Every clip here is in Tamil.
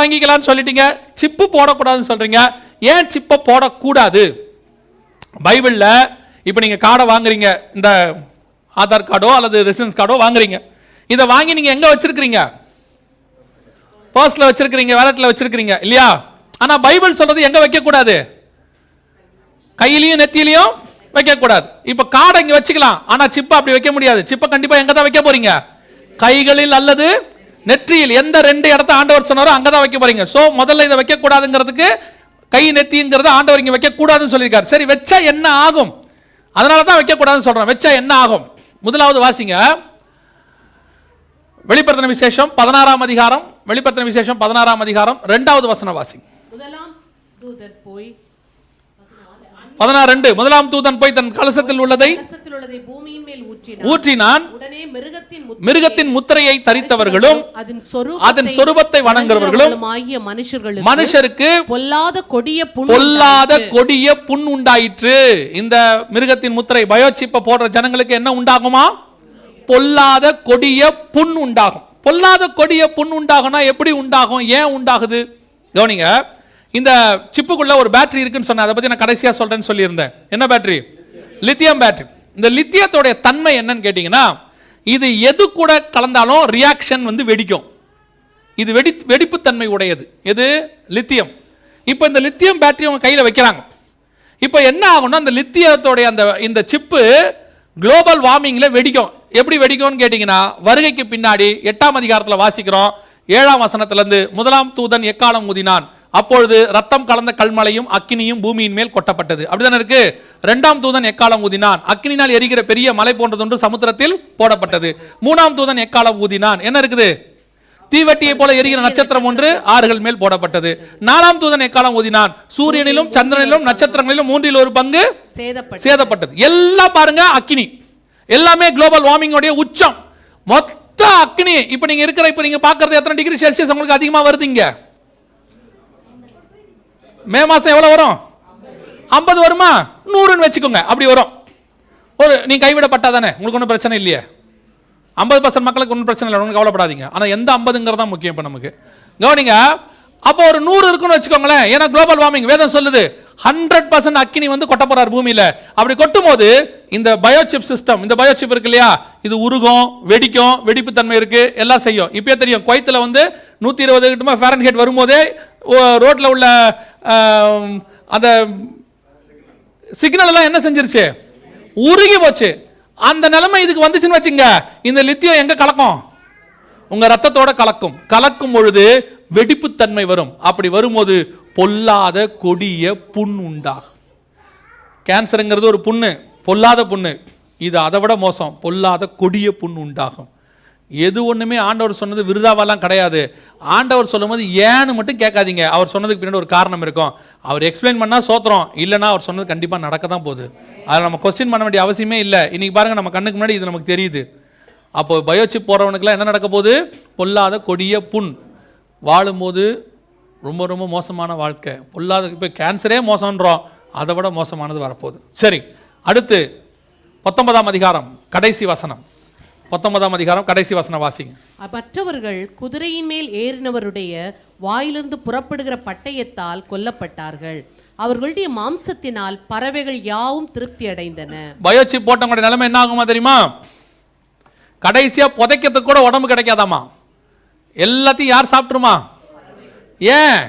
வாங்கிக்கலாம்னு சொல்லிட்டீங்க. சிப்பு போடக்கூடாதுன்னு சொல்றீங்க. ஏன் சிப்பை போடக்கூடாது? பைபிளில் இப்போ நீங்கள் கார்டை வாங்குறீங்க. இந்த ஆதார் கார்டோ அல்லது ரெசிடென்ஸ் கார்டோ வாங்குறீங்க. இதை வாங்கி நீங்கள் எங்கே வச்சிருக்கிறீங்க? பர்ஸில் வச்சிருக்கிறீங்க வேலட்டில் வச்சிருக்கிறீங்க இல்லையா? ஆனால் பைபிள் சொல்கிறது எங்கே வைக்கக்கூடாது? கையிலையும் நெத்தியிலையும் வைக்கக்கூடாது. இப்போ கார்டை இங்கே வச்சுக்கலாம். ஆனால் சிப்பை அப்படி வைக்க முடியாது. சிப்பை கண்டிப்பாக எங்கே தான் வைக்க போறீங்க? கைகளில் அல்லது நெற்றியில் எந்த ரெண்டு இடத்த ஆண்டவர் சொன்னாரோ அங்கே தான் வைக்க போறீங்க. ஸோ முதல்ல இதை வைக்கக்கூடாதுங்கிறதுக்கு கை நெத்திங்கிறத ஆண்டவர் இங்கே வைக்கக்கூடாதுன்னு சொல்லியிருக்காரு. சரி வச்சா என்ன ஆகும்? அதனால தான் வைக்கக்கூடாதுன்னு சொல்கிறேன் வச்சா என்ன ஆகும்? முதலாவது வாசிங்க. வெளிப்படுத்தின விசேஷம் பதினாறாம் அதிகாரம் வெளிப்படுத்தின விசேஷம் பதினாறாம் அதிகாரம் ரெண்டாவது வசன வாசிங்க. முதலாம் தூதர் போய் பதினாறு ரெண்டு. முதலாம் தூதன் போய் தன் கலசத்தில் உள்ளதை ஊற்றினான். உடனே மிருகத்தின் முத்திரையை தரித்தவர்களும் அதன் சொரூபத்தை வணங்குறவர்களும் மனுஷருக்கு பொல்லாத கொடிய புண் பொல்லாத கொடிய புண் உண்டாயிற்று. இந்த மிருகத்தின் முத்திரை பயோசிப்ப போடுற ஜனங்களுக்கு என்ன உண்டாகுமா? பொல்லாத கொடிய புண் உண்டாகும். பொல்லாத கொடிய புண் உண்டாகும்னா எப்படி உண்டாகும்? ஏன் உண்டாகுது? கவனிங்க. இந்த சிப்புக்குள்ள ஒரு பேட்டரி இருக்குன்னு சொன்னேன் அதை பற்றி நான் கடைசியாக சொல்கிறேன்னு சொல்லியிருந்தேன். என்ன பேட்டரி லித்தியம் பேட்டரி இந்த லித்தியத்தோடைய தன்மை என்னன்னு கேட்டிங்கன்னா இது எது கூட கலந்தாலும் ரியாக்ஷன் வந்து வெடிக்கும். இது வெடி வெடிப்புத்தன்மை உடையது. எது? லித்தியம் இப்போ இந்த லித்தியம் பேட்டரி அவங்க கையில் வைக்கிறாங்க. இப்போ என்ன ஆகும்னா அந்த லித்தியத்தோடைய அந்த இந்த சிப்பு குளோபல் வார்மிங்கில் வெடிக்கும். எப்படி வெடிக்கும்னு கேட்டிங்கன்னா வருகைக்கு பின்னாடி எட்டாம் அதிகாரத்தில் வாசிக்கிறோம். ஏழாம் வசனத்துலேருந்து முதலாம் தூதன் எக்காலம் ஊதினான்? அப்பொழுது ரத்தம் கலந்த கல்மலையும் அக்கினியும் பூமியின் மேல் கொட்டப்பட்டது. அப்படிதானே இருக்கு? இரண்டாம் தூதன் எக்காலம் ஊதினான்? அக்கினினால் எரிகிற பெரிய மலை போன்றதொன்று சமுத்திரத்தில் போடப்பட்டது. மூணாம் தூதன் எக்காலம் ஊதினான்? என்ன இருக்குது? தீவட்டியை போல எரிகிற நட்சத்திரம் ஒன்று ஆறுகள் மேல் போடப்பட்டது. நாலாம் தூதன் எக்காலம் ஊதினான்? சூரியனிலும் சந்திரனிலும் நட்சத்திரங்களிலும் மூன்றில் ஒரு பங்கு சேதப்பட்டு சேதப்பட்டது. எல்லாம் பாருங்க அக்கினி. எல்லாமே குளோபல் வார்மிங்கோடைய உச்சம். மொத்த அக்கினி. இப்போ நீங்க இருக்கிற இப்போ நீங்க பார்க்கறது எத்தனை டிகிரி செல்சியஸ் உங்களுக்கு அதிகமா வருது இங்க? மே மாதம் எவ்வளோ வரும்? ஐம்பது வருமா? நூறுன்னு வச்சுக்கோங்க அப்படி வரும். ஒரு நீ கைவிடப்பட்டா தானே உங்களுக்கு ஒன்றும் பிரச்சனை இல்லையே. ஐம்பது பர்சன்ட் மக்களுக்கு ஒன்றும் பிரச்சனை இல்லை ஒன்றும் கவலைப்படாதீங்க. ஆனால் எந்த ஐம்பதுங்கிறது தான் முக்கியம் இப்போ நமக்கு. கவனிங்க அப்போ ஒரு நூறு இருக்குன்னு வச்சுக்கோங்களேன் ஏன்னா குளோபல் வார்மிங் வேதம் சொல்லுது ஹண்ட்ரட் பர்சன்ட் அக்கினி வந்து கொட்ட போறார் பூமியில். அப்படி கொட்டும் போது இந்த பயோசிப் சிஸ்டம் இந்த பயோசிப் இருக்கு இல்லையா? இது உருகும் வெடிக்கும் வெடிப்பு தன்மை இருக்கு எல்லாம் செய்யும். இப்பயே தெரியும் குவைத்தில் வந்து நூற்றி இருபது கிட்டமா ஃபேரன்ஹெட் வரும்போதே ரோட்டில் உள்ள அந்த சிக்னல் எல்லாம் என்ன செஞ்சிருச்சு? உருகி போச்சு. அந்த நிலைமை இதுக்கு வந்துச்சுன்னு வச்சுங்க இந்த லித்தியம் எங்க கலக்கும்? உங்க ரத்தத்தோட கலக்கும். கலக்கும் பொழுது வெடிப்புத்தன்மை வரும். அப்படி வரும்போது பொல்லாத கொடிய புண் உண்டாகும். கேன்சருங்கிறது ஒரு புண்ணு. பொல்லாத புண்ணு. இது அதை விட மோசம். பொல்லாத கொடிய புண் உண்டாகும். எது ஒன்றுமே ஆண்டவர் சொன்னது விருதாவெல்லாம் கிடையாது. ஆண்டவர் சொல்லும்போது ஏன்னு மட்டும் கேட்காதீங்க. அவர் சொன்னதுக்கு பின்னாடி ஒரு காரணம் இருக்கும். அவர் எக்ஸ்பிளைன் பண்ணால் சோத்திரம் இல்லைனா அவர் சொன்னது கண்டிப்பாக நடக்க தான் போகுது. அதை நம்ம கொஸ்டின் பண்ண வேண்டிய அவசியமே இல்லை. இன்னைக்கு பாருங்கள் நம்ம கண்ணுக்கு முன்னாடி இது நமக்கு தெரியுது. அப்போ பயோசிப் போகிறவனுக்குலாம் என்ன நடக்க போகுது? பொல்லாத கொடிய புண். வாழும்போது ரொம்ப ரொம்ப மோசமான வாழ்க்கை. பொல்லாத இப்போ கேன்சரே மோசம்ன்றோம். அதை விட மோசமானது வரப்போகுது. சரி அடுத்து பத்தொன்பதாம் அதிகாரம் கடைசி வசனம். பத்தொன்பதாம் அதிகாரம் கடைசி வசனம் வாசிங்க. மற்றவர்கள் குதிரையின் மேல் ஏறினவருடைய வாயிலிருந்து புறப்படுகிற பட்டயத்தால் கொல்லப்பட்டார்கள். அவர்களுடைய மாம்சத்தினால் பறவைகள் யாவும் திருப்தி அடைந்தன. பயோசிப் போட்டவங்களுடைய நிலைமை என்ன ஆகுமா தெரியுமா? கடைசியா புதைக்கிறதுக்கு கூட உடம்பு கிடைக்காதாமா? எல்லாத்தையும் யார் சாப்பிட்டுருமா ஏன்?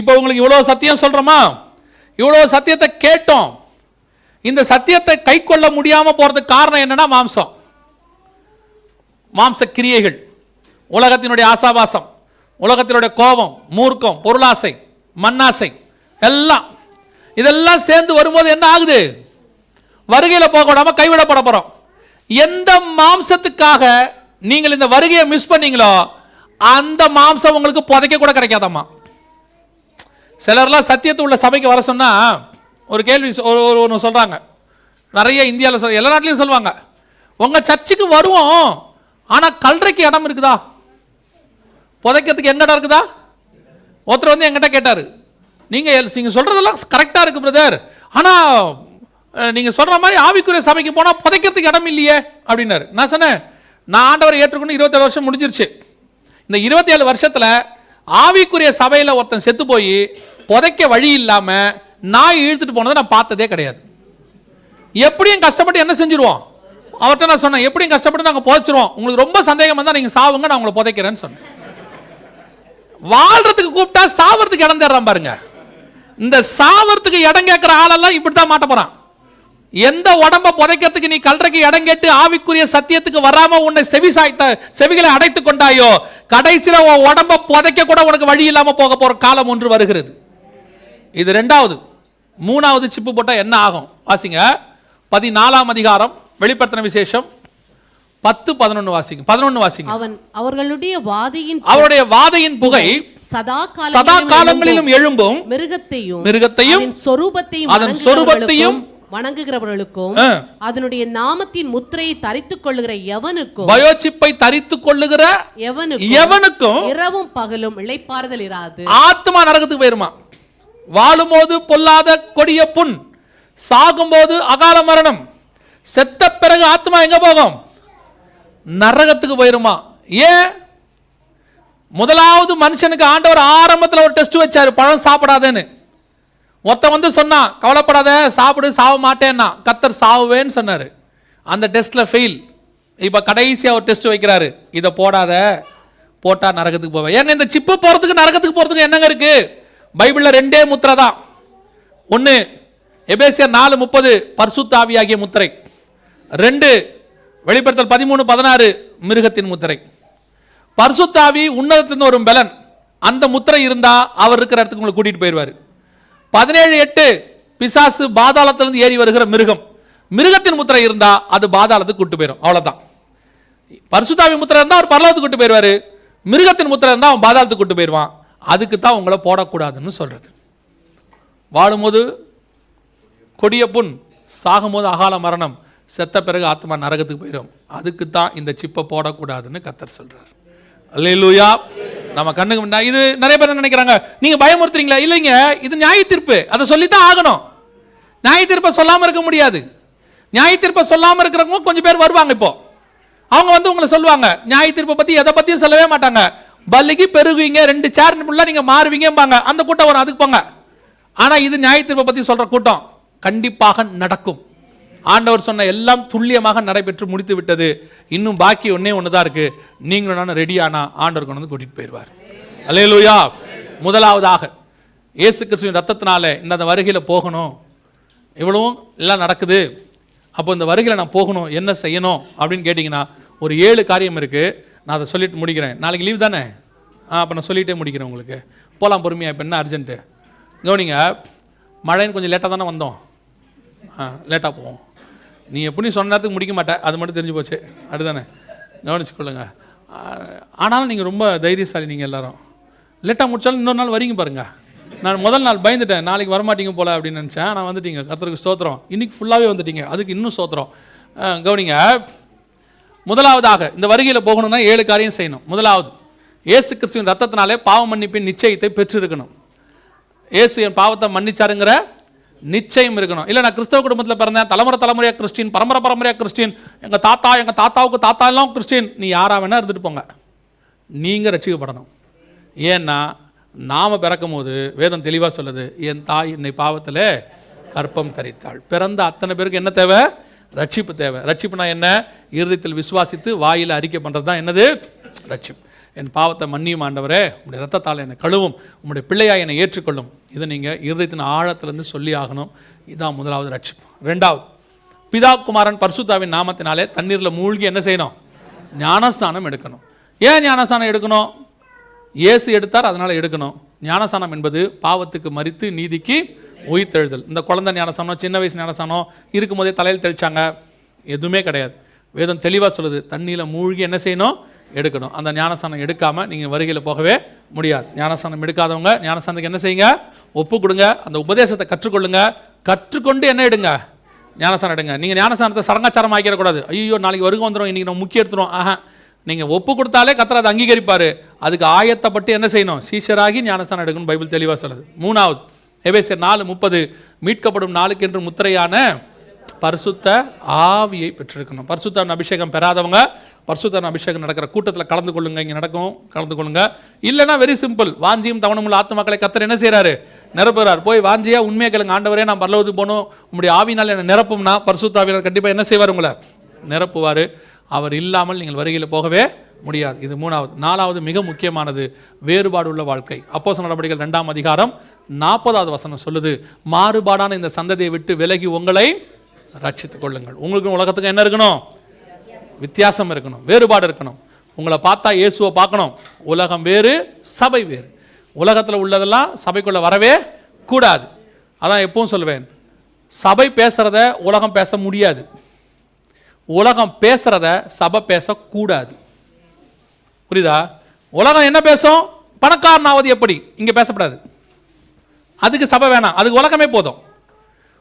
இப்போ உங்களுக்கு இவ்வளோ சத்தியம் சொல்றோமா? இவ்வளோ சத்தியத்தை கேட்டோம். இந்த சத்தியத்தை கை கொள்ள முடியாம போறதுக்கு காரணம் என்னன்னா மாம்சம். மாம்ச கிரியைகள் உலகத்தினுடைய ஆசாபாசம் உலகத்தினுடைய கோபம் மூர்க்கம் பொருளாசை மண்ணாசை எல்லாம். இதெல்லாம் சேர்ந்து வரும்போது என்ன ஆகுது? வருகையில் போக விடாம கைவிடப்பட போகிறோம் எந்த மாம்சத்துக்காக நீங்கள் இந்த வருகையை மிஸ் பண்ணீங்களோ அந்த மாம்சம் உங்களுக்கு புதைக்க கூட கிடைக்காதம்மா. சிலர்லாம் சத்தியத்து உள்ள சபைக்கு வர சொன்னால் ஒரு கேள்வி சொ- ஒரு ஒரு ஒன்று சொல்கிறாங்க நிறைய இந்தியாவில் சொல் எல்லா நாட்டிலையும் சொல்லுவாங்க. உங்கள் சர்ச்சுக்கு வருவோம். ஆனால் கல்றைக்கு இடம் இருக்குதா? புதைக்கிறதுக்கு எங்க இடம் இருக்குதா? ஒருத்தர் வந்து எங்கிட்ட கேட்டார். நீங்கள் நீங்கள் சொல்கிறதெல்லாம் கரெக்டாக இருக்கு பிரதர் ஆனால் நீங்கள் சொல்கிற மாதிரி ஆவிக்குரிய சபைக்கு போனால் புதைக்கிறதுக்கு இடம் இல்லையே அப்படின்னாரு. நான் சொன்னேன் நான் ஆண்டவரை ஏற்றுக்கொண்டு இருபத்தேழு வருஷம் முடிஞ்சிருச்சு. இந்த இருபத்தேழு வருஷத்தில் ஆவிக்குரிய சபையில் ஒருத்தன் செத்து போய் புதைக்க வழி இல்லாமல் நாய் இழுத்துட்டு போனதை நான் பார்த்ததே கிடையாது. எப்படியும் கஷ்டப்பட்டு என்ன செஞ்சிருவோம்? அவர்கிட்ட நான் சொன்னேன் எப்படியும் கஷ்டப்பட்டு நாங்கள் புதைச்சிருவோம். உங்களுக்கு ரொம்ப சந்தேகம் வந்தால் நீங்கள் சாவுங்க நான் உங்களை புதைக்கிறேன்னு சொன்னேன். வாழ்றதுக்கு கூப்பிட்டா சாவறதுக்கு இடம் தேடுறான் பாருங்க. இந்த சாவறதுக்கு இடம் கேட்குற ஆளெல்லாம் இப்படித்தான் மாட்ட போகிறான் எந்த உடம்ப புதைக்கிறதுக்கு நீ கல்றைக்கு இடம் கேட்டு ஆவிக்குரிய சத்தியத்துக்கு வராம உன்னை செவி சாய்த்த செவிகளை அடைத்து கொண்டாயோ கடைசியில் உன் உடம்ப புதைக்க கூட உனக்கு வழி இல்லாமல் போக போகிற காலம் ஒன்று வருகிறது. இது ரெண்டாவது. மூணாவது சிப்பு போட்டால் என்ன ஆகும்? வாசிங்க. பதினாலாம் அதிகாரம். வெளிப்படுத்தின விசேஷம் பத்து பதினொன்னு வாசிங்க பதினொன்னு வாசிங்க. அவன் அவர்களுடைய வாதையின் அவருடைய வாதையின் புகை சதா சதா காலங்களிலும் எழும்பும் மிருகத்தையும் மிருகத்தையும் சொரூபத்தையும் அதன் சொரூபத்தையும் வணங்குகிறவர்களுக்கும் அதனுடைய நாமத்தின் முத்திரையை தரித்துக் கொள்ளுகிற எவனுக்கும் பயோசிப்பை தரித்துக் கொள்ளுகிற எவனுக்கும் எவனுக்கும் இரவும் பகலும் இளைப்பாறுதல் இராது. ஆத்மா நரகத்துக்கு போயிருமா? வாழும்போது பொல்லாத கொடிய புண் சாகும்போது அகால மரணம். செத்த பிறகு ஆத்மா எங்க போகும்? நரகத்துக்கு போயிருமா. ஏன்? முதலாவது மனுஷனுக்கு ஆண்டவர் ஆரம்பத்தில் ஒரு டெஸ்ட் வச்சாரு பழம் சாப்பிடாதேன்னு. ஒருத்தன் வந்து சொன்னான் கவலைப்படாத சாப்பிடு சாவ மாட்டேன்னா. கத்தர் சாவுவேன்னு சொன்னார். அந்த டெஸ்ட்டில் ஃபெயில் இப்போ கடைசியாக ஒரு டெஸ்ட் வைக்கிறாரு. இதை போடாத போட்டால் நரகத்துக்கு போவேன். ஏங்க இந்த சிப்பு போகிறதுக்கு நரகத்துக்கு போகிறதுக்கு என்னங்க இருக்குது பைபிளில் ரெண்டே முத்திரை தான். ஒன்று எபேசியர் நாலு முப்பது பர்சுத்தாவியாகிய முத்திரை. ரெண்டு வெளிப்படுத்தல் பதிமூணு பதினாறு மிருகத்தின் முத்திரை. பர்சுத்தாவி உன்னதத்திலிருந்து வரும் பலன். அந்த முத்திரை இருந்தால் அவர் இருக்கிற இடத்துக்கு உங்களை கூட்டிகிட்டு போயிடுவார். பதினேழு எட்டு பிசாசு பாதாளத்திலிருந்து ஏறி வருகிற மிருகம். மிருகத்தின் முத்திரை இருந்தால் அது பாதாளத்துக்கு கூட்டு போயிடும். அவ்வளோதான் பரிசுத்தாவி முத்திரை இருந்தால் அவர் பரலோகத்துக்கு கூட்டு போயிடுவாரு. மிருகத்தின் முத்திரை இருந்தால் அவன் பாதாளத்துக்கு கூட்டு போயிடுவான். அதுக்கு தான் உங்களை போடக்கூடாதுன்னு சொல்கிறது வாழும்போது கொடிய புண் சாகும்போது அகால மரணம். செத்த பிறகு ஆத்மா நரகத்துக்கு போயிடும் அதுக்கு தான் இந்த சிப்பை போடக்கூடாதுன்னு கத்தர் சொல்கிறார் அல்லையிலூயா நம்ம கண்ணுக்கு முன்னா இது நிறைய பேர் என்ன நினைக்கிறாங்க? நீங்கள் பயமுறுத்துறீங்களா? இல்லைங்க இது நியாய தீர்ப்பு. அதை சொல்லித்தான் ஆகணும். நியாய தீர்ப்பை சொல்லாமல் இருக்க முடியாது. நியாய தீர்ப்பை சொல்லாமல் இருக்கிறவங்க கொஞ்சம் பேர் வருவாங்க இப்போ. அவங்க வந்து உங்களை சொல்லுவாங்க நியாய தீர்ப்பை பற்றி எதை பற்றியும் சொல்லவே மாட்டாங்க. பல்லிக்கு பெருகுவீங்க ரெண்டு சேர் ஃபுல்லா நீங்கள் மாறுவீங்கம்பாங்க. அந்த கூட்டம் வரும் அதுக்கு போங்க. ஆனால் இது நியாய தீர்ப்பை பற்றி சொல்கிற கூட்டம் கண்டிப்பாக நடக்கும். ஆண்டவர் சொன்ன எல்லாம் துல்லியமாக நடைபெற்று முடித்து விட்டது. இன்னும் பாக்கி ஒன்றே ஒன்று தான் இருக்குது நீங்களும் நான் ரெடியானா ஆண்டவர் கொண்டு வந்து கூட்டிகிட்டு போயிடுவார். அல்லேலூயா முதலாவதாக இயேசு கிறிஸ்துவின் ரத்தத்தினால இந்த அந்த வருகையில் போகணும். இவ்வளவும் எல்லாம் நடக்குது. அப்போ இந்த வருகையில் நான் போகணும் என்ன செய்யணும் அப்படின்னு கேட்டிங்கன்னா ஒரு ஏழு காரியம் இருக்குது நான் அதை சொல்லிட்டு முடிக்கிறேன். நாளைக்கு லீவ் தானே? ஆ அப்போ நான் சொல்லிகிட்டே முடிக்கிறேன் உங்களுக்கு. போகலாம் பொறுமையாக இப்போ என்ன அர்ஜென்ட்டு கவனிங்க மழைன்னு கொஞ்சம் லேட்டாக தானே வந்தோம். ஆ லேட்டாக போவோம். நீ எப்படி சொன்ன நேரத்துக்கு முடிக்க மாட்டேன் அது மட்டும் தெரிஞ்சு போச்சு. அப்படிதானே? கவனிச்சுக்கொள்ளுங்க. ஆனாலும் நீங்கள் ரொம்ப தைரியசாலி நீங்கள் எல்லாரும். லேட்டாக முடிச்சாலும் இன்னொரு நாள் வரீங்க பாருங்க. நான் முதல் நாள் பயந்துட்டேன். நாளைக்கு வரமாட்டீங்க போல அப்படின்னு நினச்சேன். நான் வந்துட்டீங்க. கத்தருக்கு ஸ்தோத்திரம். இன்றைக்கி ஃபுல்லாகவே வந்துட்டீங்க. அதுக்கு இன்னும் ஸ்தோத்திரம். கவனிங்க. முதலாவதாக இந்த வருகையில் போகணும்னா ஏழு காரியம் செய்யணும். முதலாவது இயேசு கிறிஸ்துவின் ரத்தத்தினாலே பாவ மன்னிப்பின் நிச்சயத்தை பெற்றிருக்கணும். இயேசு என் பாவத்தை மன்னிச்சாருங்கிற நிச்சயம் இருக்கணும். இல்லை நான் கிறிஸ்தவ குடும்பத்தில் பிறந்தேன் தலைமுறை தலைமுறையாக கிறிஸ்டின் பரம்பரை பரம்பரையாக கிறிஸ்டின் எங்கள் தாத்தா எங்கள் தாத்தாவுக்கு தாத்தா எல்லாம் கிறிஸ்டின் நீ யாராக வேணால் இருந்துட்டு போங்க. நீங்கள் ரட்சிக்கப்படணும். ஏன்னா நாம் பிறக்கும் போது வேதம் தெளிவாக சொல்லுது என் தாய் என்னை பாவத்தில் கற்பம் தரித்தாள். பிறந்த அத்தனை பேருக்கு என்ன தேவை? ரட்சிப்பு தேவை. ரட்சிப்புனா என்ன? இருதயத்தில் விசுவாசித்து வாயில் அறிக்கை பண்ணுறது தான் என்னது? ரட்சிப்பு. என் பாவத்தை மன்னியும் ஆண்டவரே உங்களுடைய ரத்தத்தால் என்னை கழுவும் உங்களுடைய பிள்ளையாக என்னை ஏற்றுக்கொள்ளும். இதை நீங்கள் இருதயத்தின் ஆழத்திலேருந்து சொல்லி ஆகணும். இதுதான் முதலாவது ரட்சிப்பு ரெண்டாவது பிதா குமாரன் பர்சுத்தாவின் நாமத்தினாலே தண்ணீரில் மூழ்கி என்ன செய்யணும்? ஞானஸ்தானம் எடுக்கணும். ஏன் ஞானஸ்தானம் எடுக்கணும்? இயேசு எடுத்தார் அதனால் எடுக்கணும். ஞானஸ்தானம் என்பது பாவத்துக்கு மறித்து நீதிக்கு உயிர்த்தெழுதல். இந்த குழந்தை ஞானஸ்தானம் சின்ன வயசு ஞானஸ்தானம் இருக்கும்போதே தலையில் தெளிச்சாங்க. எதுவுமே கிடையாது. வேதம் தெளிவாக சொல்லுது தண்ணியில் மூழ்கி என்ன செய்யணும்? எடுக்கணும். அந்த ஞானஸ்தானம் எடுக்காமல் நீங்கள் வருகையில் போகவே முடியாது. ஞானஸ்தானம் எடுக்காதவங்க ஞானஸ்தானத்துக்கு என்ன செய்யுங்க? ஒப்பு கொடுங்க. அந்த உபதேசத்தை கற்றுக்கொள்ளுங்க. கற்றுக்கொண்டு என்ன எடுங்க? ஞானஸ்தானம் எடுங்க. நீங்கள் ஞானஸ்தானத்தை சடங்காச்சாரம் ஆக்கிடக்கூடாது. ஐயோ நாளைக்கு வருகை வந்துடும் இன்றைக்கி நம்ம முக்கிய எடுத்துரும் ஆஹா. நீங்கள் ஒப்பு கொடுத்தாலே கத்தர் அதை அங்கீகரிப்பார். அதுக்கு ஆயத்தப்பட்டு என்ன செய்யணும்? சீஷராகி ஞானஸ்தானம் எடுக்கணும் பைபிள் தெளிவாக சொல்லுது. மூணாவது எபேசியர் நாலு முப்பது மீட்கப்படும் நாளுக்கென்று முத்திரையான பரிசுத்த ஆவியை பெற்றிருக்கணும். பரிசுத்த அபிஷேகம் பெறாதவங்க பரிசுத்தன அபிஷேகம் நடக்கிற கூட்டத்தில் கலந்து கொள்ளுங்க இங்கே நடக்கும் கலந்து கொள்ளுங்க. இல்லைன்னா வெரி சிம்பிள் வாஞ்சியும் தவணமுள்ள ஆத்மாக்களை கத்தர் என்ன செய்கிறாரு நிரப்புறார். போய் வாஞ்சியா உண்மையை கேளுங்க. ஆண்டவரே நான் பரலவது போகணும். உங்களுடைய ஆவினால் என்ன நிரப்பும்னா பரிசுத்தாவினர் கண்டிப்பாக என்ன செய்வார் உங்களை? நிரப்புவார். அவர் இல்லாமல் நீங்கள் வருகையில் போகவே முடியாது. இது மூணாவது. நாலாவது மிக முக்கியமானது வேறுபாடு உள்ள வாழ்க்கை. அப்போச நடவடிக்கைகள் ரெண்டாம் அதிகாரம் நாற்பதாவது வசனம் சொல்லுது மாறுபாடான இந்த சந்ததியை விட்டு விலகி உங்களை ரட்சித்துக் கொள்ளுங்கள். உங்களுக்கும் உலகத்துக்கும் என்ன இருக்கணும்? வித்தியாசம் இருக்கணும் வேறுபாடு இருக்கணும். உங்களை பார்த்தா இயேசுவை பார்க்கணும். உலகம் வேறு சபை வேறு. உலகத்தில் உள்ளதெல்லாம் சபைக்குள்ளே வரவே கூடாது. அதான் எப்பவும் சொல்லுவேன். சபை பேசுகிறத உலகம் பேச முடியாது. உலகம் பேசுகிறத சபை பேசக்கூடாது. புரியுதா? உலகம் என்ன பேசும்? பணக்காரனாவது எப்படி? இங்கே பேசப்படாது. அதுக்கு சபை வேணாம். அதுக்கு உலகமே போதும்.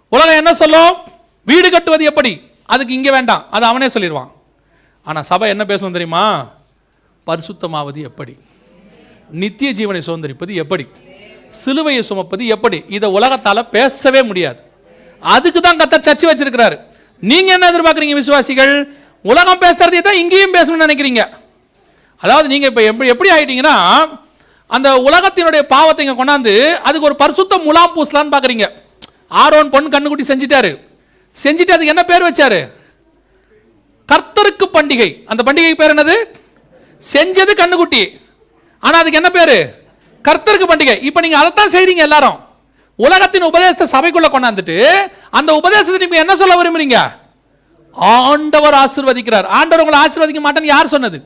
உலகம் என்ன சொல்லும்? வீடு கட்டுவது எப்படி? அதுக்கு இங்கே வேண்டாம். அது அவனே சொல்லிடுவான். ஆனால் சபை என்ன பேசணும் தெரியுமா? பரிசுத்தமாவது எப்படி? நித்திய ஜீவனை சுதந்திரிப்பது எப்படி? சிலுவையை சுமப்பது எப்படி? இதை உலகத்தால் பேசவே முடியாது. அதுக்கு தான் கத்தர் சர்ச்சை வச்சிருக்கிறாரு. நீங்கள் என்ன எதிர்பார்க்குறீங்க விசுவாசிகள்? உலகம் பேசுறதே தான் இங்கேயும் பேசணும்னு நினைக்கிறீங்க. அதாவது நீங்கள் இப்போ எப்படி எப்படி ஆகிட்டீங்கன்னா அந்த உலகத்தினுடைய பாவத்தை இங்கே கொண்டாந்து அதுக்கு ஒரு பரிசுத்த முலாம் பூசலான்னு பார்க்குறீங்க ஆரோன் பொன் கண்ணுக்குட்டி செஞ்சிட்டாரு. செஞ்சுட்டு அதுக்கு என்ன பேர் வச்சாரு? கர்த்தருக்கு பண்டிகை. அந்த பண்டிகை பேர் என்னது? செஞ்சது கண்ணுக்குட்டி. ஆனால் அதுக்கு என்ன பேர்? கர்த்தருக்கு பண்டிகை. இப்போ நீங்கள் அதைத்தான் செய்கிறீங்க எல்லாரும். உலகத்தின் உபதேசத்தை சபைக்குள்ளே கொண்டாந்துட்டு அந்த உபதேசத்தை நீங்கள் என்ன சொல்ல விரும்புறீங்க? ஆண்டவர் ஆசிர்வதிக்கிறார். ஆண்டவர் உங்களை ஆசிர்வதிக்க மாட்டேன்னு யார் சொன்னது?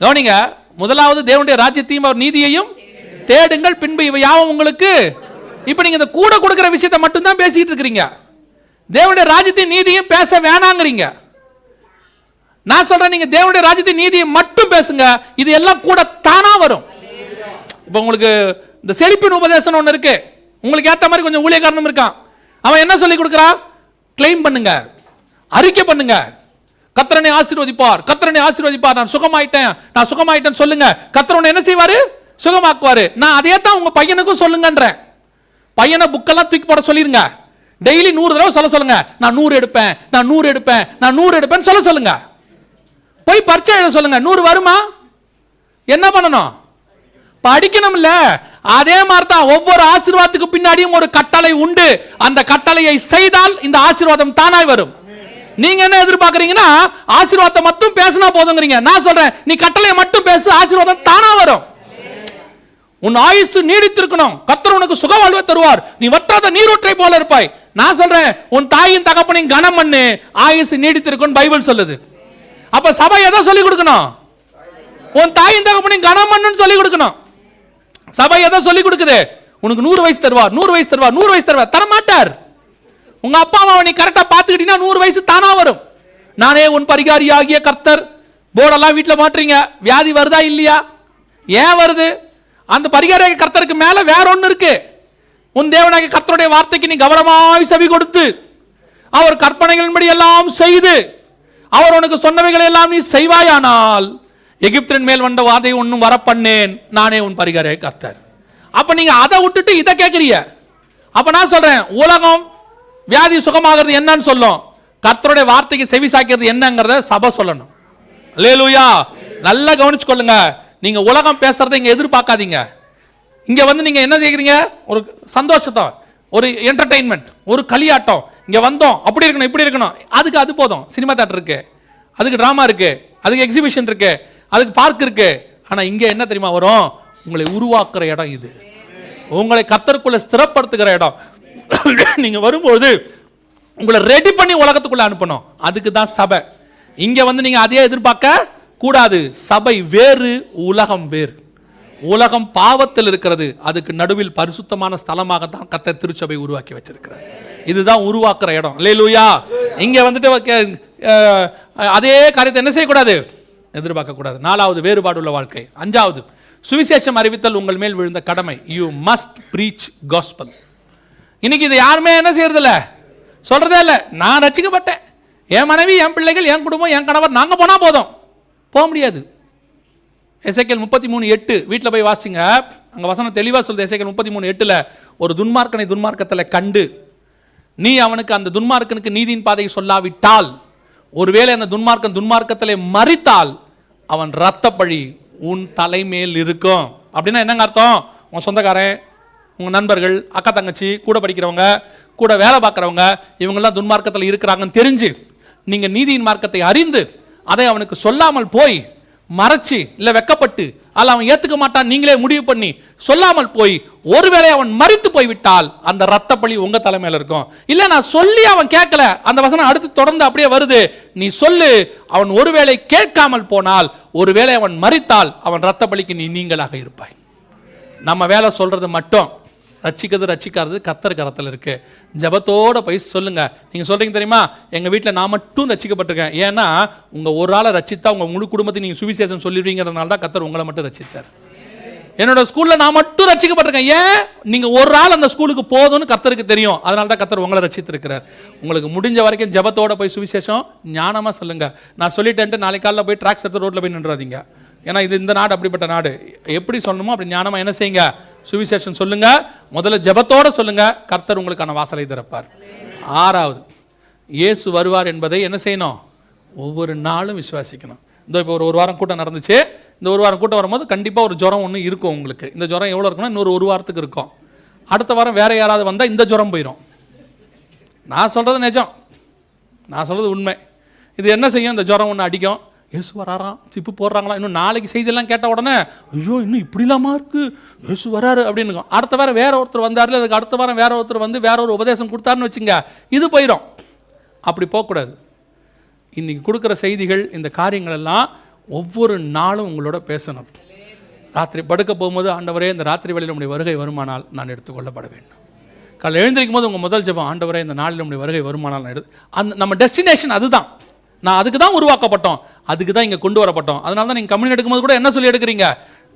கவனிங்க முதலாவது தேவனுடைய ராஜ்யத்தையும் அவர் நீதியையும் தேடுங்கள் பின்பு இவை யாவும் உங்களுக்கு? இப்போ நீங்கள் இந்த கூட கொடுக்குற விஷயத்தை மட்டும்தான் பேசிக்கிட்டு இருக்கிறீங்க. தேவனுடைய ராஜ்யத்தையும் நீதியும் பேச வேணாங்கிறீங்க. நான் சொல்றேன் நீங்க தேவனுடைய ராஜ்யத்தின் நீதியை மட்டும் பேசுங்க. இது எல்லாம் கூட தானா வரும். இப்போ உங்களுக்கு இந்த செழிப்பின் உபதேசம் ஒன்று இருக்கு. உங்களுக்கு ஏத்த மாதிரி கொஞ்சம் ஊழியக்காரனும் இருக்கான். அவன் என்ன சொல்லி கொடுக்குறான் கிளைம் பண்ணுங்க. அறிக்கை பண்ணுங்க. கத்திரனை ஆசீர்வதிப்பார். கத்திரனை ஆசீர்வதிப்பார். நான் சுகமாயிட்டேன். நான் சுகமாயிட்டேன்னு சொல்லுங்க. கத்திரனை என்ன செய்வாரு? சுகமாக்குவாரு. நான் அதே தான் உங்க பையனுக்கும் சொல்லுங்கன்றேன். பையனை புக்கெல்லாம் தூக்கி போட சொல்லிருங்க. டெய்லி நூறு தடவை சொல்ல சொல்லுங்க. நான் நூறு எடுப்பேன். நான் நூறு எடுப்பேன். நான் நூறு எடுப்பேன்னு சொல்ல சொல்லுங்க. போய் பரீட்சை எழுத சொல்லுங்க. நூறு வருமா? என்ன பண்ணணும்? படிக்கணும்ல. அதே மாதிரி தான் ஒவ்வொரு ஆசீர்வாதத்துக்கு பின்னாடியும் ஒரு கட்டளை உண்டு. அந்த கட்டளையை செய்தால் இந்த ஆசீர்வாதம் தானாய் வரும். நீங்க என்ன எதிர்பார்க்கறீங்கன்னா ஆசீர்வாதத்தை மட்டும் பேசினா போதுங்கிறீங்க. நான் சொல்றேன் நீ கட்டளையை மட்டும் பேசு ஆசீர்வாதம் தானா வரும். உன் ஆயுசு நீடித்திருக்கணும். கத்தர் உனக்கு சுக வாழ்வை தருவார். நீ வற்றாத நீரூற்றை போல இருப்பாய். நான் சொல்றேன் உன் தாயின் தகப்பனையும் கனம் பண்ணு ஆயுசு நீடித்திருக்கும் பைபிள் சொல்லுது. அப்ப சபை எதை சொல்லி கொடுக்கணும்? உன் தாயின் தகப்பனையும் கனம் பண்ணுன்னு சொல்லி கொடுக்கணும். சபை எதை சொல்லி கொடுக்குது? உனக்கு நூறு வயசு தருவா நூறு வயசு தருவா நூறு வயசு தருவா. தர மாட்டார். உங்க அப்பா அம்மாவை நீ கரெக்டா பார்த்துக்கிட்டீங்கன்னா நூறு வயசு தானா வரும். நானே உன் பரிகாரி ஆகிய கர்த்தர். போர்டெல்லாம் வீட்டில் மாட்டுறீங்க. வியாதி வருதா இல்லையா? ஏன் வருது? அந்த பரிகார கர்த்தருக்கு மேல வேற ஒன்று இருக்கு. உன் தேவனாக கர்த்தருடைய வார்த்தைக்கு நீ கவனமாய் செவி கொடுத்து அவர் கற்பனைகளின்படி எல்லாம் செய்து அவர் உனக்கு சொன்னவைகளை எல்லாம் நீ செய்வாயானால் எகிப்தின் மேல் வந்த வாதை ஒன்றும் வர பண்ணேன் நானே உன் பரிகாரை கர்த்தர். அப்போ நீங்கள் அதை விட்டுட்டு இதை கேட்குறீங்க அப்போ நான் சொல்கிறேன் உலகம் வியாதி சுகமாகிறது என்னன்னு சொல்லும். கர்த்தருடைய வார்த்தைக்கு செவி சாய்க்கிறது என்னங்கிறத சபை சொல்லணும். லேலூயா நல்லா கவனிச்சுக்கொள்ளுங்க. நீங்க உலகம் பேசுறதை இங்க எதிர்பார்க்காதீங்க. இங்க வந்து நீங்க என்ன செய்கிறீங்க? ஒரு சந்தோஷத்தை ஒரு என்டர்டைன்மெண்ட் ஒரு களியாட்டம். இங்கே வந்தோம் அப்படி இருக்கணும் இப்படி இருக்கணும். அதுக்கு அது போதும். சினிமா தேட்டர் இருக்கு. அதுக்கு ட்ராமா இருக்கு. அதுக்கு எக்ஸிபிஷன் இருக்கு. அதுக்கு பார்க் இருக்கு. ஆனால் இங்கே என்ன தெரியுமா வரும்? உங்களை உருவாக்குற இடம் இது. உங்களை கத்தருக்குள்ளே ஸ்திரப்படுத்துகிற இடம். நீங்கள் வரும்போது உங்களை ரெடி பண்ணி உலகத்துக்குள்ளே அனுப்பணும். அதுக்கு தான் சபை. இங்கே வந்து நீங்கள் அதையே எதிர்பார்க்க கூடாது. சபை வேறு உலகம் வேறு. உலகம் பாவத்தில் இருக்கிறது. அதுக்கு நடுவில் பரிசுத்தமான ஸ்தலமாக தான் கத்த திருச்சபை உருவாக்கி வச்சிருக்கிறார். இதுதான் உருவாக்குற இடம். லேலூயா இங்க வந்துட்டு அதே காரியத்தை என்ன செய்யக்கூடாது? எதிர்பார்க்கக்கூடாது. நாலாவது வேறுபாடு உள்ள வாழ்க்கை. அஞ்சாவது சுவிசேஷம் அறிவித்தல் உங்கள் மேல் விழுந்த கடமை. யூ மஸ்ட் ப்ரீச் காஸ்பல் இன்னைக்கு இது யாருமே என்ன செய்யறதில்ல? சொல்றதே இல்லை. நான் ரசிக்கப்பட்டேன். என் மனைவி என் பிள்ளைகள் என் குடும்பம் என் கணவர் நாங்கள் போனால் போதும். போக முடியாது. எசைக்கல் முப்பத்தி மூணு எட்டு வீட்டில் போய் வாசிங்க. அங்கே வசனம் தெளிவாக சொல்லுது எசைக்கல் முப்பத்தி மூணு எட்டில் ஒரு துன்மார்க்கனை துன்மார்க்கத்தில் கண்டு நீ அவனுக்கு அந்த துன்மார்க்கனுக்கு நீதியின் பாதையை சொல்லாவிட்டால் ஒருவேளை அந்த துன்மார்க்கன் துன்மார்க்கத்தில் மறித்தால் அவன் ரத்தப்பழி உன் தலைமேல் இருக்கும். அப்படின்னா என்னங்க அர்த்தம்? உன் சொந்தக்காரன் உங்கள் நண்பர்கள் அக்கா தங்கச்சி கூட படிக்கிறவங்க கூட வேலை பார்க்குறவங்க இவங்கெல்லாம் துன்மார்க்கத்தில் இருக்கிறாங்கன்னு தெரிஞ்சு நீங்கள் நீதியின் மார்க்கத்தை அறிந்து அதை அவனுக்கு சொல்லாமல் போய் மறைச்சு இல்லை வெக்கப்பட்டு அல்ல அவன் ஏற்றுக்க மாட்டான் நீங்களே முடிவு பண்ணி சொல்லாமல் போய் ஒருவேளை அவன் மறித்து போய்விட்டால் அந்த ரத்த பழி உங்க தலைமையில் இருக்கும். இல்லை நான் சொல்லி அவன் கேட்கல அந்த வசனம் அடுத்து தொடர்ந்து அப்படியே வருது. நீ சொல்லு அவன் ஒருவேளை கேட்காமல் போனால் ஒருவேளை அவன் மறித்தால் அவன் ரத்த பலிக்கு நீ நீங்களாக இருப்பாய். நம்ம வேலை சொல்றது மட்டும். ரட்சிக்கிறது ரட்சிக்காதது கத்தர் கரத்தில் இருக்குது ஜபத்தோட போய் சொல்லுங்கள் நீங்கள் சொல்கிறீங்க தெரியுமா? எங்கள் வீட்டில் நான் மட்டும் ரட்சிக்கப்பட்டிருக்கேன். ஏன்னா உங்கள் ஒரு ஆளை ரட்சித்தா உங்கள் முழு குடும்பத்தை நீங்கள் சுவிசேஷம் சொல்லிடுவீங்கிறதுனால தான் கத்தர் உங்களை மட்டும் ரட்சித்தார். என்னோட ஸ்கூலில் நான் மட்டும் ரசிக்கப்பட்டிருக்கேன் ஏன்? நீங்கள் ஒரு ஆள் அந்த ஸ்கூலுக்கு போதும்னு கத்தருக்கு தெரியும். அதனால தான் கத்தர் உங்களை ரசித்திருக்கிறார் உங்களுக்கு முடிஞ்ச வரைக்கும் ஜபத்தோட போய் சுவிசேஷம் ஞானமாக சொல்லுங்கள் நான் சொல்லிட்டேன்ட்டு நாளைக்கு காலையில் போய் ட்ராக்ஸ் எடுத்து ரோட்டில் போய் நின்றாதீங்க. ஏன்னா இது இந்த நாடு அப்படிப்பட்ட நாடு. எப்படி சொல்லணுமோ அப்படி ஞானமாக என்ன செய்யுங்க? சுவிசேஷன் சொல்லுங்க. முதல்ல ஜெபத்தோட சொல்லுங்க. கர்த்தர் உங்களுக்கான வாசலை திறப்பார். ஆறாவது இயேசு வருவார் என்பதை என்ன செய்யணும்? ஒவ்வொரு நாளும் விசுவாசிக்கணும். இந்த இப்போ ஒரு ஒரு வாரம் கூட்டம் நடந்துச்சு. இந்த ஒரு வாரம் கூட்டம் வரும்போது கண்டிப்பாக ஒரு ஜுரம் ஒன்று இருக்கும் உங்களுக்கு. இந்த ஜுரம் எவ்வளோ இருக்குன்னா இன்னொரு ஒரு வாரத்துக்கு இருக்கும். அடுத்த வாரம் வேறு யாராவது வந்தால் இந்த ஜுரம் போயிடும் நான் சொல்கிறது நிஜம். நான் சொல்கிறது உண்மை. இது என்ன செய்யும்? இந்த ஜுரம் ஒன்று அடிக்கும். இயேசு வராராம். சிப்பு போடுறாங்களா? இன்னும் நாளைக்கு செய்தியெல்லாம் கேட்ட உடனே ஐயோ இன்னும் இப்படிலாமா இருக்கு? இயேசு வராரு அப்படின்னு அடுத்த வாரம் வேற ஒருத்தர் வந்தார்ல அதுக்கு அடுத்த வாரம் வேற ஒருத்தர் வந்து வேற ஒரு உபதேசம் கொடுத்தாருன்னு வச்சுங்க இது போயிடும் அப்படி போகக்கூடாது. இன்றைக்கி கொடுக்குற செய்திகள் இந்த காரியங்கள் எல்லாம் ஒவ்வொரு நாளும் உங்களோட பேசணும். ராத்திரி படுக்க போகும்போது ஆண்டவரே இந்த ராத்திரி வேளையில் நம்முடைய வருகை வருமானால் நான் எடுத்துக்கொள்ளப்பட வேண்டும். காலை எழுந்திருக்கும் போது உங்கள் முதல் ஜெபம் ஆண்டவரே இந்த நாளில் நம்முடைய வருகை வருமானால் நான் எடுத்து அந்த நம்ம டெஸ்டினேஷன் அதுதான். நான் அதுக்கு தான் உருவாக்கப்பட்டோம். அதுக்கு தான் இங்கே கொண்டு வரப்பட்டோம். அதனால தான் நீங்கள் கம்யூனி எடுக்கும்போது கூட என்ன சொல்லி எடுக்கிறீங்க?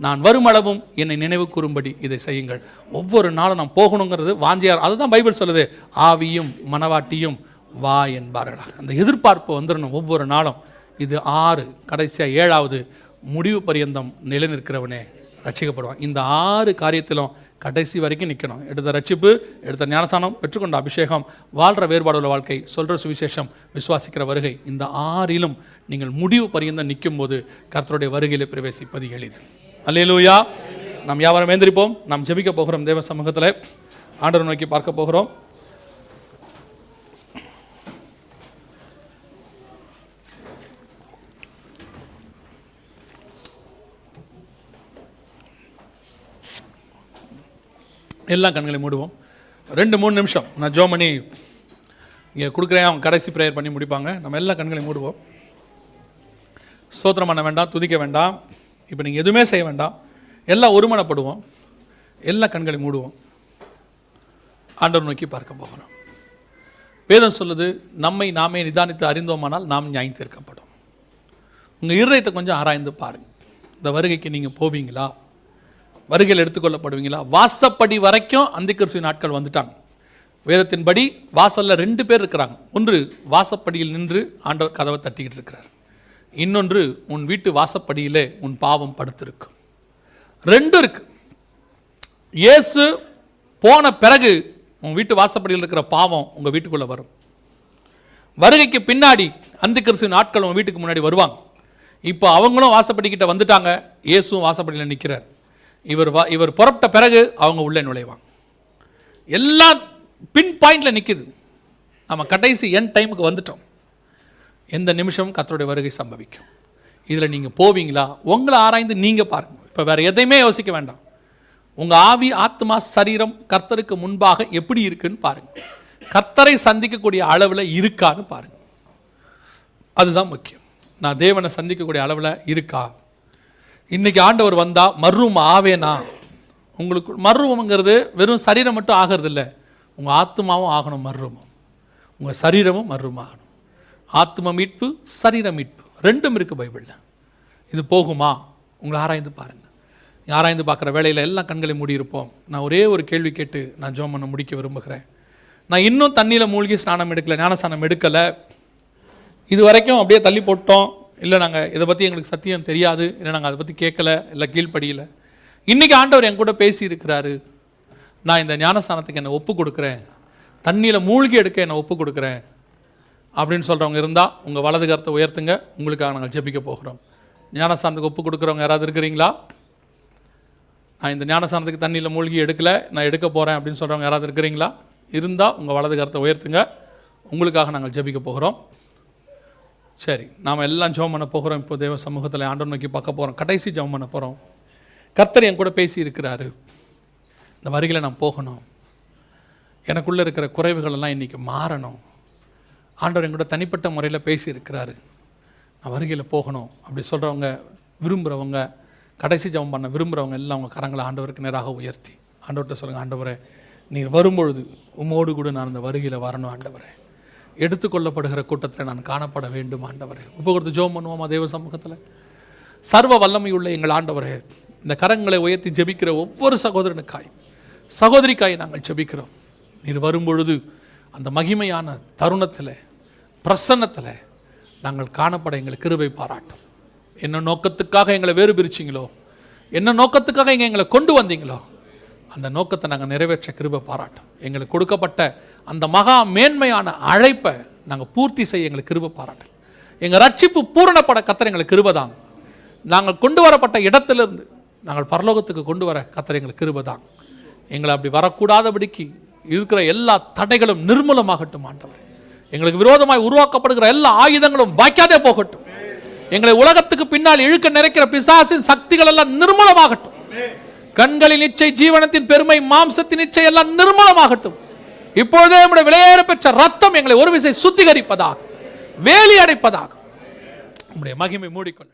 நான் வருமளவும் என்னை நினைவு கூறும்படி இதை செய்யுங்கள். ஒவ்வொரு நாளும் நான் போகணுங்கிறது வாஞ்சியார் அதுதான் பைபிள் சொல்லுது. ஆவியும் மனவாட்டியும் வா என்பார்களா அந்த எதிர்பார்ப்பு வந்துடணும் ஒவ்வொரு நாளும். இது ஆறு கடைசியாக ஏழாவது முடிவு பரியந்தம் நிலைநிற்கிறவனே ரட்சிக்கப்படுவான். இந்த ஆறு காரியத்திலும் கடைசி வரைக்கும் நிற்கணும் எடுத்த ரட்சிப்பு எடுத்த ஞானசானம் பெற்றுக்கொண்ட அபிஷேகம் வாழ்கிற வேறுபாடுள்ள வாழ்க்கை சொல்கிற சுவிசேஷம் விசுவாசிக்கிற வருகை இந்த ஆறிலும் நீங்கள் முடிவு பரியந்தம் நிற்கும் போது கர்த்தருடைய வருகையில் பிரவேசிப்பது எளிது. அல்லேலூயா. நாம் யாவரும் ஏந்திரிப்போம். நாம் ஜெபிக்க போகிறோம் தேவ சமூகத்தில். ஆண்டவர் நோக்கி பார்க்க போகிறோம். எல்லா கண்களையும் மூடுவோம். ரெண்டு மூணு நிமிஷம். நான் ஜோ பண்ணி இங்கே கொடுக்குறேன். அவங்க கடைசி ப்ரேயர் பண்ணி முடிப்பாங்க. நம்ம எல்லா கண்களையும் மூடுவோம். ஸ்தோத்திரம் பண்ண வேண்டாம் துதிக்க வேண்டாம். இப்போ நீங்கள் எதுவுமே செய்ய வேண்டாம். எல்லாம் ஒருமனப்படுவோம். எல்லா கண்களையும் மூடுவோம். ஆண்டவர் நோக்கி பார்க்க போகிறோம் வேதம் சொல்லுது நம்மை நாமே நிதானித்து அறிந்தோமானால் நாம் நியாயம் தீர்க்கப்படும். உங்கள் இருதயத்தை கொஞ்சம் ஆராய்ந்து பாருங்கள் இந்த வருகைக்கு நீங்கள் போவீங்களா? வருகையில் எடுத்துக்கொள்ளப்படுவீங்களா வாசப்படி வரைக்கும் அந்திகிறிஸ்துவின் நாட்கள் வந்துட்டாங்க. வேதத்தின்படி வாசலில் ரெண்டு பேர் இருக்கிறாங்க. ஒன்று வாசப்படியில் நின்று ஆண்டவர் கதவை தட்டிக்கிட்டு இருக்கிறார். இன்னொன்று உன் வீட்டு வாசப்படியிலே உன் பாவம் படுத்திருக்கும் ரெண்டும் இருக்கு. இயேசு போன பிறகு உன் வீட்டு வாசப்படியில் இருக்கிற பாவம் உங்கள் வீட்டுக்குள்ளே வரும். வருகைக்கு பின்னாடி அந்த கிறிஸ்துவின் ஆட்கள் உன் வீட்டுக்கு முன்னாடி வருவாங்க. இப்போ அவங்களும் வாசப்படிக்கிட்ட வந்துட்டாங்க. இயேசுவும் வாசப்படியில் நிற்கிறார் இவர் வா இவர் புறப்பட்ட பிறகு அவங்க உள்ளே நுழைவாங்க. எல்லாம் பின் பாயிண்ட்டில் நிற்கிது நம்ம கடைசி என் டைமுக்கு வந்துட்டோம். எந்த நிமிஷமும் கத்தருடைய வருகை சம்பவிக்கும். இதில் நீங்கள் போவீங்களா? உங்களை ஆராய்ந்து நீங்கள் பாருங்கள் இப்போ வேறு எதையுமே யோசிக்க வேண்டாம். உங்கள் ஆவி ஆத்மா சரீரம் கர்த்தருக்கு முன்பாக எப்படி இருக்குன்னு பாருங்க. கர்த்தரை சந்திக்கக்கூடிய அளவில் இருக்கான்னு பாருங்க. அதுதான் முக்கியம். நான் தேவனை சந்திக்கக்கூடிய அளவில் இருக்கா? இன்னைக்கு ஆண்டவர் வந்தால் மர்ரூம் ஆவேனா? உங்களுக்கு மர்ரூமங்கிறது வெறும் சரீரம் மட்டும் ஆகிறது இல்லை உங்கள் ஆத்மாவும் ஆகணும் மர்ரூமம். உங்கள் சரீரமும் மர்ரூம் ஆகணும். ஆத்ம மீட்பு சரீர மீட்பு. ரெண்டும் இருக்குது பைபிளில். இது போகுமா? உங்களை ஆராய்ந்து பாருங்கள் ஆராய்ந்து பார்க்குற வேலையில் எல்லாம் கண்களை மூடி இருப்போம். நான் ஒரே ஒரு கேள்வி கேட்டு நான் ஜோம் பண்ண முடிக்க விரும்புகிறேன். நான் இன்னும் தண்ணியில் மூழ்கி ஸ்நானம் எடுக்கலை ஞானஸ்நானம் எடுக்கலை. இது வரைக்கும் அப்படியே தள்ளி போட்டோம். இல்லை நாங்கள் இதை பற்றி எங்களுக்கு சத்தியம் தெரியாது. இல்லை நாங்கள் அதை பற்றி கேட்கல இல்லை கீழ்ப்படியில. இன்றைக்கி ஆண்டவர் என் கூட பேசி இருக்கிறாரு நான் இந்த ஞானஸ்தானத்துக்கு என்னை ஒப்பு கொடுக்குறேன். தண்ணியில் மூழ்கி எடுக்க என்னை ஒப்பு கொடுக்குறேன். அப்படின்னு சொல்கிறவங்க இருந்தால் உங்கள் வலது கரத்தை உயர்த்துங்க. உங்களுக்காக நாங்கள் ஜெபிக்க போகிறோம். ஞானஸ்தானத்துக்கு ஒப்பு கொடுக்குறவங்க யாராவது இருக்கிறீங்களா? நான் இந்த ஞானஸ்தானத்துக்கு தண்ணியில் மூழ்கி எடுக்கல நான் எடுக்க போகிறேன் அப்படின்னு சொல்கிறவங்க யாராவது இருக்கிறீங்களா? இருந்தால் உங்கள் வலது கரத்தை உயர்த்துங்க. உங்களுக்காக நாங்கள் ஜெபிக்க போகிறோம். சரி நாம் எல்லாம் ஜெபம் பண்ண போகிறோம். இப்போ தேவ சமூகத்தில் ஆண்டவர் நோக்கி பார்க்க போகிறோம் கடைசி ஜெபம் பண்ண போகிறோம் கர்த்தர் என் கூட பேசி இருக்கிறாரு இந்த வரிகளை நான் போகணும். எனக்குள்ளே இருக்கிற குறைவுகளெல்லாம் இன்றைக்கி மாறணும். ஆண்டவர் என் கூட தனிப்பட்ட முறையில் பேசியிருக்கிறாரு. நான் வருகையில் போகணும். அப்படி சொல்கிறவங்க விரும்புகிறவங்க கடைசி ஜெபம் பண்ண விரும்புகிறவங்க எல்லாம் அவங்க கரங்களை ஆண்டவருக்கு நேராக உயர்த்தி. ஆண்டவர்கிட்ட சொல்லுங்கள் ஆண்டவரை நீர் வரும்பொழுது உம்மோடு கூட நான் அந்த வருகையில் வரணும் ஆண்டவரை. எடுத்துக்கொள்ளப்படுகிற கூட்டத்தில் நான் காணப்பட வேண்டும் ஆண்டவரே. உப்பு கொடுத்து ஜெபம் பண்ணுவோமா தேவ சமூகத்தில்? சர்வ வல்லமையுள்ள எங்கள் ஆண்டவரே இந்த கரங்களை உயர்த்தி ஜெபிக்கிற ஒவ்வொரு சகோதரனுக்காய் சகோதரிக்காய் நாங்கள் ஜெபிக்கிறோம். நீர் வரும்பொழுது அந்த மகிமையான தருணத்தில் பிரசன்னத்தில் நாங்கள் காணப்பட எங்களை கிருபை பாராட்டும். என்ன நோக்கத்துக்காக எங்களை வேறு பிரிச்சிங்களோ? என்ன நோக்கத்துக்காக இங்கே எங்களை கொண்டு வந்தீங்களோ? அந்த நோக்கத்தை நாங்கள் நிறைவேற்ற கிருபை பாராட்டும். எங்களுக்கு கொடுக்கப்பட்ட அந்த மகா மேன்மையான அழைப்பை நாங்கள் பூர்த்தி செய்ய எங்களுக்கு கிருபை பாராட்டும். எங்கள் ரட்சிப்பு பூரணப்பட கத்திர எங்களுக்கு கிருபை தாங்க நாங்கள் கொண்டு வரப்பட்ட இடத்திலிருந்து நாங்கள் பரலோகத்துக்கு கொண்டு வர கத்திர எங்களுக்கு கிருபை தான் எங்களை அப்படி வரக்கூடாதபடிக்கு இருக்கிற எல்லா தடைகளும் நிர்மூலமாகட்டும் ஆண்டவர். எங்களுக்கு விரோதமாய் உருவாக்கப்படுகிற எல்லா ஆயுதங்களும் வாய்க்காதே போகட்டும். எங்களை உலகத்துக்கு பின்னால் இழுக்க நிறைக்கிற பிசாசின் சக்திகள் எல்லாம் நிர்மூலமாகட்டும். கண்களின் இச்சை ஜீவனத்தின் பெருமை மாம்சத்தின் இச்சை எல்லாம் நிர்மூலமாகட்டும். இப்பொழுதே நம்முடைய விலையேற பெற்ற ரத்தம் எங்களை ஒரு விசை சுத்திகரிப்பதாக வேலி அடைப்பதாக. நம்முடைய மகிமை மூடிக்கொள்ள